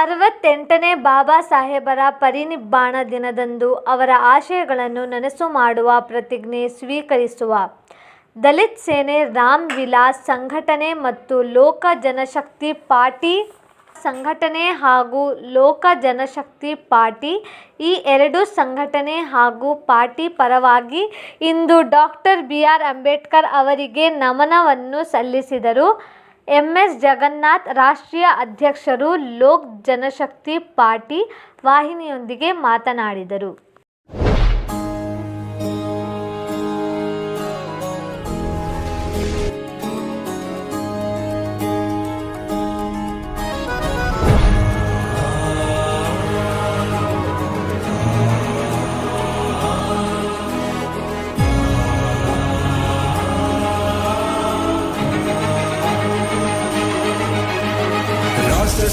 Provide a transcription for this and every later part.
ಅರವತ್ತೆಂಟನೇ ಬಾಬಾ ಸಾಹೇಬರ ಪರಿನಿಬ್ಬಾಣ ದಿನದಂದು ಅವರ ಆಶಯಗಳನ್ನು ನನಸು ಮಾಡುವ ಪ್ರತಿಜ್ಞೆ ಸ್ವೀಕರಿಸುವ. ದಲಿತ್ ಸೇನೆ ರಾಮ್ ವಿಲಾಸ್ ಸಂಘಟನೆ ಮತ್ತು ಲೋಕ ಜನಶಕ್ತಿ ಪಾರ್ಟಿ ಸಂಘಟನೆ ಹಾಗೂ ಲೋಕ ಜನಶಕ್ತಿ ಪಾರ್ಟಿ ಈ ಎರಡು ಸಂಘಟನೆ ಹಾಗೂ ಪಾರ್ಟಿ ಪರವಾಗಿ ಇಂದು ಡಾಕ್ಟರ್ ಬಿ ಆರ್ ಅಂಬೇಡ್ಕರ್ ಅವರಿಗೆ ನಮನವನ್ನು ಸಲ್ಲಿಸಿದರು. ಎಂ ಎಸ್ ಜಗನ್ನಾಥ್ ರಾಷ್ಟ್ರೀಯ ಅಧ್ಯಕ್ಷರು ಲೋಕ್ ಜನಶಕ್ತಿ ಪಾರ್ಟಿ ವಾಹಿನಿಯೊಂದಿಗೆ ಮಾತನಾಡಿದರು.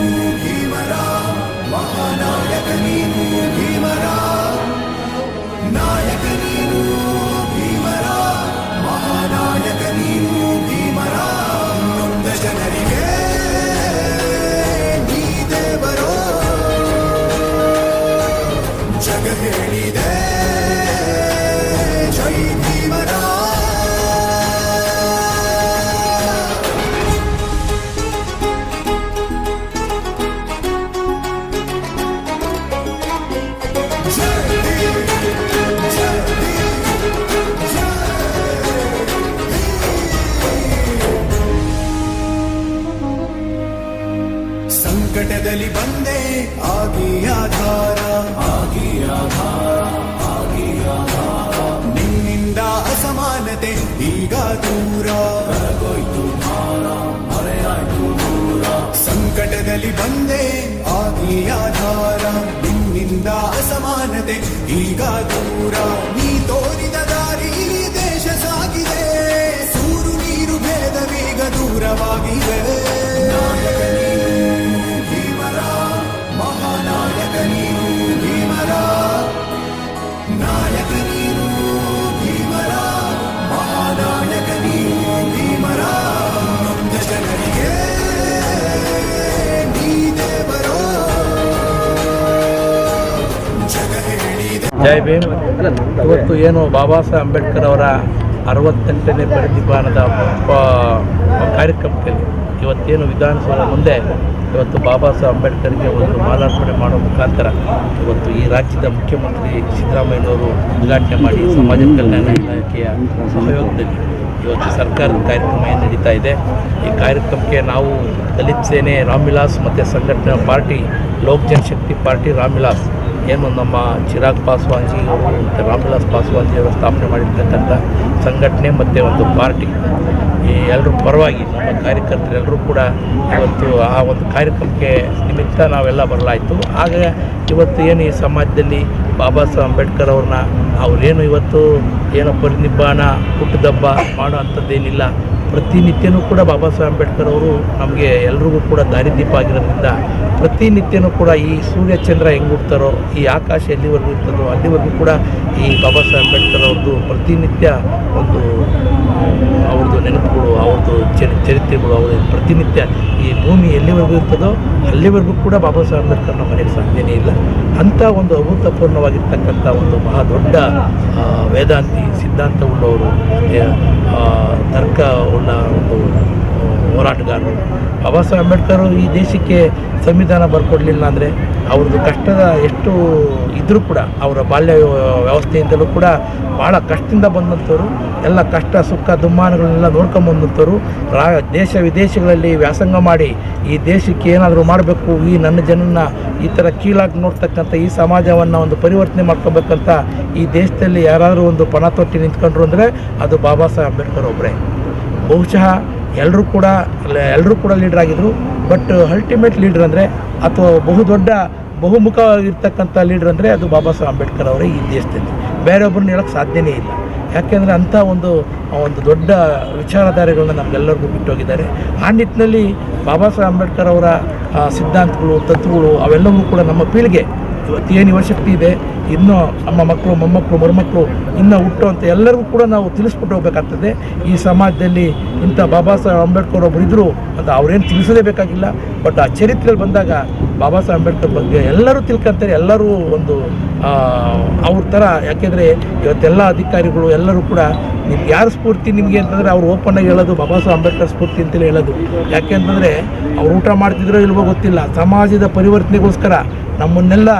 He went ಸಂಕಟದಲ್ಲಿ ಬಂದೆ. ಆಗಿಯ ಆಧಾರ, ಆಗಿ ಆಧಾರ ನಿನ್ನಿಂದ ಅಸಮಾನತೆ, ಈಗ ದೂರ. ಕರಗೋಯ್ತು ಭಾರ, ಮರೆಯಾಯ್ತು ದೂರ. ಸಂಕಟದಲ್ಲಿ ಬಂದೆ, ಆಗಿ ಆಧಾರ. ನಿನ್ನಿಂದ ಅಸಮಾನತೆ, ಈಗ ದೂರ. ಜೈ ಭೀಮ್. ಇವತ್ತು ಏನು ಬಾಬಾ ಸಾಹೇಬ್ ಅಂಬೇಡ್ಕರ್ ಅವರ ಅರವತ್ತೆಂಟನೇ ಪ್ರತಿಭಾನದ ಕಾರ್ಯಕ್ರಮದಲ್ಲಿ ಇವತ್ತೇನು ವಿಧಾನಸೌಧ ಮುಂದೆ ಇವತ್ತು ಬಾಬಾ ಸಾಹೇಬ್ ಅಂಬೇಡ್ಕರ್ಗೆ ಒಂದು ಮಾಲಾರ್ಪಣೆ ಮಾಡೋ ಮುಖಾಂತರ ಇವತ್ತು ಈ ರಾಜ್ಯದ ಮುಖ್ಯಮಂತ್ರಿ ಸಿದ್ದರಾಮಯ್ಯನವರು ಉದ್ಘಾಟನೆ ಮಾಡಿ ಸಮಾಜ ಕಲ್ಯಾಣ ಇಲಾಖೆಯ ಸಹಯೋಗದಲ್ಲಿ ಇವತ್ತು ಸರ್ಕಾರದ ಕಾರ್ಯಕ್ರಮ ಏನು ನಡೀತಾ ಇದೆ. ಈ ಕಾರ್ಯಕ್ರಮಕ್ಕೆ ನಾವು ದಲಿತ್ ಸೇನೆ ರಾಮ್ವಿಲಾಸ್ ಮತ್ತು ಸಂಘಟನಾ ಪಾರ್ಟಿ, ಲೋಕ್ ಜನಶಕ್ತಿ ಪಾರ್ಟಿ ರಾಮ್ವಿಲಾಸ್ ಏನು ನಮ್ಮ ಚಿರಾಗ್ ಪಾಸ್ವಾನ್ಜಿ ಅವರು ಮತ್ತು ರಾಮ್ವಿಲಾಸ್ ಪಾಸ್ವಾನ್ಜಿ ಅವರು ಸ್ಥಾಪನೆ ಮಾಡಿರ್ತಕ್ಕಂಥ ಸಂಘಟನೆ ಮತ್ತು ಒಂದು ಪಾರ್ಟಿ. ಈ ಎಲ್ಲರೂ ಪರವಾಗಿ ನಮ್ಮ ಕಾರ್ಯಕರ್ತರೆಲ್ಲರೂ ಕೂಡ ಇವತ್ತು ಆ ಒಂದು ಕಾರ್ಯಕ್ರಮಕ್ಕೆ ನಿಮಿತ್ತ ನಾವೆಲ್ಲ ಬರಲಾಯಿತು. ಆಗ ಇವತ್ತು ಏನು ಈ ಸಮಾಜದಲ್ಲಿ ಬಾಬಾ ಸಾಹೇಬ್ ಅಂಬೇಡ್ಕರ್ ಅವ್ರನ್ನ ಅವರೇನು ಇವತ್ತು ಏನೋ ಪರಿನಿಬ್ಬಾನ ಹುಟ್ಟುದಬ್ಬ ಮಾಡೋ ಅಂಥದ್ದೇನಿಲ್ಲ. ಪ್ರತಿನಿತ್ಯನೂ ಕೂಡ ಬಾಬಾ ಸಾಹೇಬ್ ಅಂಬೇಡ್ಕರ್ ಅವರು ನಮಗೆ ಎಲ್ರಿಗೂ ಕೂಡ ದಾರಿದೀಪ ಆಗಿರೋದ್ರಿಂದ ಪ್ರತಿನಿತ್ಯನೂ ಕೂಡ ಈ ಸೂರ್ಯ ಚಂದ್ರ ಹೆಂಗೆ ಹುಡ್ತಾರೋ ಈ ಆಕಾಶ ಎಲ್ಲಿವರೆಗೂ ಇರ್ತದೋ, ಅಲ್ಲಿವರೆಗೂ ಕೂಡ ಈ ಬಾಬಾ ಸಾಹೇಬ್ ಅಂಬೇಡ್ಕರ್ ಅವ್ರದ್ದು ಪ್ರತಿನಿತ್ಯ ಒಂದು, ಅವ್ರದ್ದು ನೆನಪುಗಳು, ಅವ್ರದ್ದು ಚರಿ, ಚರಿತ್ರೆಗಳು, ಅವ್ರ ಪ್ರತಿನಿತ್ಯ ಈ ಭೂಮಿ ಎಲ್ಲಿವರೆಗೂ ಇರ್ತದೋ, ಅಲ್ಲಿವರೆಗೂ ಕೂಡ ಬಾಬಾ ಸಾಹೇಬ್ ಅಂಬೇಡ್ಕರ್ನ ಮನೆಗೆ ಸಾಧ್ಯನೇ ಇಲ್ಲ. ಅಂಥ ಒಂದು ಅಭೂತಪೂರ್ಣವಾಗಿರ್ತಕ್ಕಂಥ ಒಂದು ಮಹಾ ದೊಡ್ಡ ವೇದಾಂತಿ ಸಿದ್ಧಾಂತ ಉಳ್ಳವರು ತರ್ಕ ಉಳ್ಳ ಒಂದು ಹೋರಾಟಗಾರರು. ಬಾಬಾ ಸಾಹೇಬ್ ಅಂಬೇಡ್ಕರ್ ಈ ದೇಶಕ್ಕೆ ಸಂವಿಧಾನ ಬರ್ಕೊಡ್ಲಿಲ್ಲ ಅಂದರೆ ಅವ್ರದ್ದು ಕಷ್ಟದ ಎಷ್ಟು ಇದ್ದರೂ ಕೂಡ, ಅವರ ಬಾಲ್ಯ ವ್ಯವಸ್ಥೆಯಿಂದಲೂ ಕೂಡ ಭಾಳ ಕಷ್ಟದಿಂದ ಬಂದಂಥವ್ರು. ಎಲ್ಲ ಕಷ್ಟ, ಸುಖ, ದುಮ್ಮಾನಗಳನ್ನೆಲ್ಲ ನೋಡ್ಕೊಂಬಂದಂಥವ್ರು ರಾ, ದೇಶ ವಿದೇಶಗಳಲ್ಲಿ ವ್ಯಾಸಂಗ ಮಾಡಿ ಈ ದೇಶಕ್ಕೆ ಏನಾದರೂ ಮಾಡಬೇಕು, ಈ ನನ್ನ ಜನನ ಈ ಥರ ಕೀಳಾಗಿ ನೋಡ್ತಕ್ಕಂಥ ಈ ಸಮಾಜವನ್ನು ಒಂದು ಪರಿವರ್ತನೆ ಮಾಡ್ಕೊಬೇಕಂತ ಈ ದೇಶದಲ್ಲಿ ಯಾರಾದರೂ ಒಂದು ಪಣ ತೊಟ್ಟಿ ನಿಂತ್ಕೊಂಡ್ರು ಅಂದರೆ ಅದು ಬಾಬಾ ಸಾಹೇಬ್ ಅಂಬೇಡ್ಕರ್ ಒಬ್ಬರೇ ಬಹುಶಃ ಎಲ್ಲರೂ ಕೂಡ ಎಲ್ಲರೂ ಕೂಡ ಲೀಡರ್ ಆಗಿದ್ದರು ಬಟ್ ಅಲ್ಟಿಮೇಟ್ ಲೀಡರ್ ಅಂದರೆ ಅಥವಾ ಬಹುದೊಡ್ಡ, ಬಹುಮುಖವಾಗಿರ್ತಕ್ಕಂಥ ಲೀಡರ್ ಅಂದರೆ ಅದು ಬಾಬಾ ಸಾಹೇಬ್ ಅಂಬೇಡ್ಕರ್ ಅವರೇ ಈ ದೇಶದಲ್ಲಿ. ಬೇರೊಬ್ಬರನ್ನ ಹೇಳೋಕ್ಕೆ ಸಾಧ್ಯನೇ ಇಲ್ಲ. ಯಾಕೆಂದರೆ ಅಂಥ ಒಂದು ಒಂದು ದೊಡ್ಡ ವಿಚಾರಧಾರೆಗಳನ್ನ ನಮಗೆಲ್ಲರಿಗೂ ಬಿಟ್ಟೋಗಿದ್ದಾರೆ. ಆ ನಿಟ್ಟಿನಲ್ಲಿ ಬಾಬಾ ಸಾಹೇಬ್ ಅಂಬೇಡ್ಕರ್ ಅವರ ಸಿದ್ಧಾಂತಗಳು ತತ್ವಗಳು ಅವೆಲ್ಲವೂ ಕೂಡ ನಮ್ಮ ಪೀಳಿಗೆ ಏನು ಯುವಶಕ್ತಿ ಇದೆ, ಇನ್ನೂ ಅಮ್ಮ ಮಕ್ಕಳು ಮೊಮ್ಮಕ್ಕಳು ಮರುಮಕ್ಕಳು ಇನ್ನೂ ಅಂತ ಎಲ್ಲರಿಗೂ ಕೂಡ ನಾವು ತಿಳಿಸ್ಬಿಟ್ಟು ಹೋಗ್ಬೇಕಾಗ್ತದೆ. ಈ ಸಮಾಜದಲ್ಲಿ ಇಂಥ ಬಾಬಾ ಸಾಹೇಬ್ ಅಂಬೇಡ್ಕರ್ ಒಬ್ಬರು ಇದ್ದರು ಅಂತ ಅವ್ರೇನು ತಿಳಿಸೋದೇ ಬೇಕಾಗಿಲ್ಲ. ಬಟ್ ಆ ಚರಿತ್ರೆಯಲ್ಲಿ ಬಂದಾಗ ಬಾಬಾ ಸಾಹೇಬ್ ಅಂಬೇಡ್ಕರ್ ಬಗ್ಗೆ ಎಲ್ಲರೂ ತಿಳ್ಕೊಂತಾರೆ, ಎಲ್ಲರೂ ಒಂದು ಅವ್ರ ಥರ ಯಾಕೆಂದರೆ ಇವತ್ತೆಲ್ಲ ಅಧಿಕಾರಿಗಳು ಎಲ್ಲರೂ ಕೂಡ ನಿಮ್ಗೆ ಯಾರು ಸ್ಫೂರ್ತಿ ನಿಮಗೆ ಅಂತಂದರೆ ಅವ್ರು ಓಪನ್ ಆಗಿ ಹೇಳೋದು, ಬಾಬಾ ಸಾಹೇಬ್ ಅಂಬೇಡ್ಕರ್ ಸ್ಫೂರ್ತಿ ಅಂತಲೇ ಹೇಳೋದು. ಯಾಕೆಂತಂದರೆ ಅವ್ರು ಊಟ ಮಾಡ್ತಿದ್ರೋ ಇಲ್ವೋ ಗೊತ್ತಿಲ್ಲ. ಸಮಾಜದ ಪರಿವರ್ತನೆಗೋಸ್ಕರ ನಮ್ಮನ್ನೆಲ್ಲ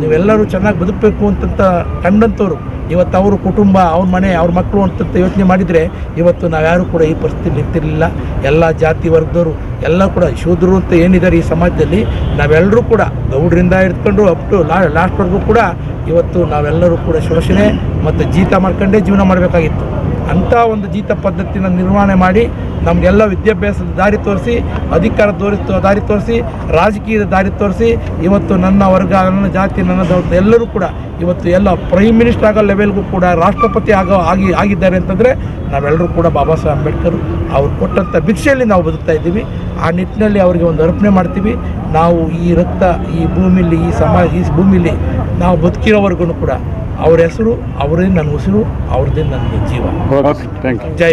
ನೀವೆಲ್ಲರೂ ಚೆನ್ನಾಗಿ ಬದುಕಬೇಕು ಅಂತಂತ ಕಂಡಂಥವ್ರು ಇವತ್ತು ಅವ್ರ ಕುಟುಂಬ, ಅವ್ರ ಮನೆ, ಅವ್ರ ಮಕ್ಕಳು ಅಂತ ಯೋಚನೆ ಮಾಡಿದರೆ ಇವತ್ತು ನಾವ್ಯಾರು ಕೂಡ ಈ ಪರಿಸ್ಥಿತಿ ನಿಂತಿರಲಿಲ್ಲ. ಎಲ್ಲ ಜಾತಿ ವರ್ಗದವರು, ಎಲ್ಲ ಕೂಡ ಶೂದ್ರರು ಅಂತ ಏನಿದ್ದಾರೆ ಈ ಸಮಾಜದಲ್ಲಿ ನಾವೆಲ್ಲರೂ ಕೂಡ ಗೌಡ್ರಿಂದ ಹಿಡ್ಕೊಂಡು ಅಪ್ ಟು ಲಾ ಲಾಸ್ಟ್ವರೆಗೂ ಕೂಡ ಇವತ್ತು ನಾವೆಲ್ಲರೂ ಕೂಡ ಶೋಷಣೆ ಮತ್ತು ಜೀತ ಮಾಡ್ಕೊಂಡೇ ಜೀವನ ಮಾಡಬೇಕಾಗಿತ್ತು. ಅಂಥ ಒಂದು ಜೀತ ಪದ್ಧತಿನ ನಿರ್ವಹಣೆ ಮಾಡಿ ನಮಗೆಲ್ಲ ವಿದ್ಯಾಭ್ಯಾಸದ ದಾರಿ ತೋರಿಸಿ, ಅಧಿಕಾರ ತೋರಿಸ್, ದಾರಿ ತೋರಿಸಿ, ರಾಜಕೀಯದ ದಾರಿ ತೋರಿಸಿ, ಇವತ್ತು ನನ್ನ ವರ್ಗ, ನನ್ನ ಜಾತಿ, ನನ್ನ ಎಲ್ಲರೂ ಕೂಡ ಇವತ್ತು ಎಲ್ಲ ಪ್ರೈಮ್ ಮಿನಿಸ್ಟರ್ ಆಗೋ ಲೆವೆಲ್ಗೂ ಕೂಡ ರಾಷ್ಟ್ರಪತಿ ಆಗೋ, ಆಗಿ, ಆಗಿದ್ದಾರೆ ಅಂತಂದರೆ ನಾವೆಲ್ಲರೂ ಕೂಡ ಬಾಬಾ ಸಾಹೇಬ್ ಅಂಬೇಡ್ಕರ್ ಅವ್ರು ಕೊಟ್ಟಂಥ ಭಿಕ್ಷೆಯಲ್ಲಿ ನಾವು ಬದುಕ್ತಾ ಇದ್ದೀವಿ. ಆ ನಿಟ್ಟಿನಲ್ಲಿ ಅವರಿಗೆ ಒಂದು ಅರ್ಪಣೆ ಮಾಡ್ತೀವಿ. ನಾವು ಈ ರಕ್ತ, ಈ ಭೂಮಿಲಿ, ಈ ಸಮಾಜ, ಈ ಭೂಮಿಲಿ ನಾವು ಬದುಕಿರೋವರೆಗೂ ಕೂಡ ಅವ್ರ ಹೆಸರು ಅವರೇ ನನ್ನ ಉಸಿರು ಅವ್ರದ್ದೇ ನನ್ನ ಜೀವ. ಜೈ